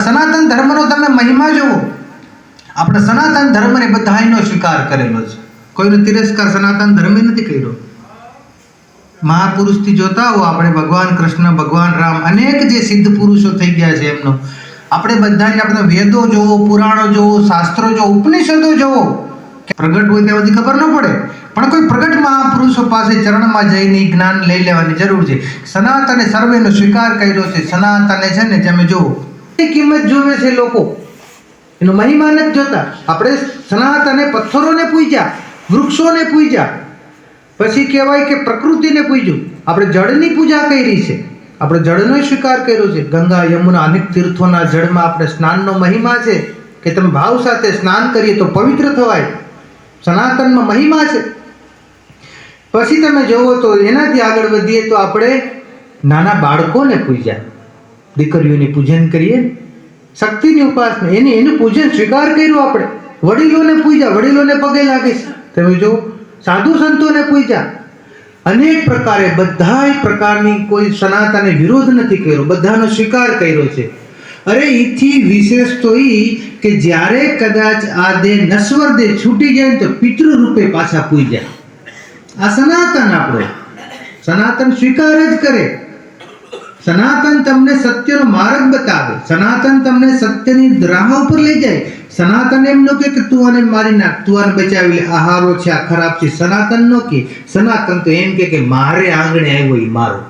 સનાતન ધર્મનો તમે મહિમા જુઓ. આપણે સનાતન ધર્મને બધાયનો સ્વીકાર કરેલો છે. કોઈનો તિરસ્કાર સનાતન ધર્મે નથી કર્યો. મહાપુરુષથી જોતા હો આપણે ભગવાન કૃષ્ણ, ભગવાન રામ, અનેક જે સિદ્ધ પુરુષો થઈ ગયા છે એમનો. આપણે બધાને આપણે વેદો જોવો, પુરાણો જોવો, શાસ્ત્રો જોવો, ઉપનિષદો જોવો. પ્રગટ હોય ત્યાં બધી ખબર ન પડે. પણ કોઈ પ્રગટ મહાપુરુષો પાસે ચરણમાં જઈને જ્ઞાન લઈ લેવાની જરૂર છે. સનાતને સર્વેનો સ્વીકાર કર્યો છે. સનાતને છે ને તમે એ કિંમત જોવે છે લોકો. એનો મહિમા નથી જોતા. આપણે સનાતને પથ્થરોને પૂજ્યા, વૃક્ષોને પૂજ્યા. પછી કહેવાય કે પ્રકૃતિને પૂજ્યું. આપણે જળની પૂજા કરી છે. આપણે જળનો સ્વીકાર કર્યો છે. ગંગા, યમુના, અનેક તીર્થોના જળમાં આપણે સ્નાનનો મહિમા છે કે તમે ભાવ સાથે સ્નાન કરીએ તો પવિત્ર થવાય. સનાતનમાં મહિમા છે. પછી તમે જોવો તો એનાથી આગળ વધીએ તો આપણે નાના બાળકોને પૂજ્યા. દીકરીઓની પૂજન કરીએ. શક્તિની ઉપાસના, એની એનું પૂજન સ્વીકાર કર્યું આપણે. વડીલોને પૂજ્યા વડીલોને પગે લાગે તમે જો સાધુ સંતોને પૂજ્યા અનેક પ્રકારે બધાય પ્રકારની કોઈ સનાતને વિરોધ નથી કર્યો, બધાનો સ્વીકાર કર્યો છે. અરે એથી વિશેષ તો એ કે જ્યારે કદાચ આ દેહ નશ્વર દેહ છૂટી જાય તો પિતૃ રૂપે પાછા પૂજ્યા. આ સનાતન આપણો. સનાતન સ્વીકાર જ કરે. સનાતન તમને સત્યનો માર્ગ બતાવે. સનાતન તમને સત્યની રાહ ઉપર લઈ જાય. સનાતન એમ નો કે તું આને મારી નાખ, તું આને બચાવી લે. આ છે, આ ખરાબ છે. સનાતન નો કે સનાતન તો એમ કે મારે આંગણે આવ્યો એ મારો.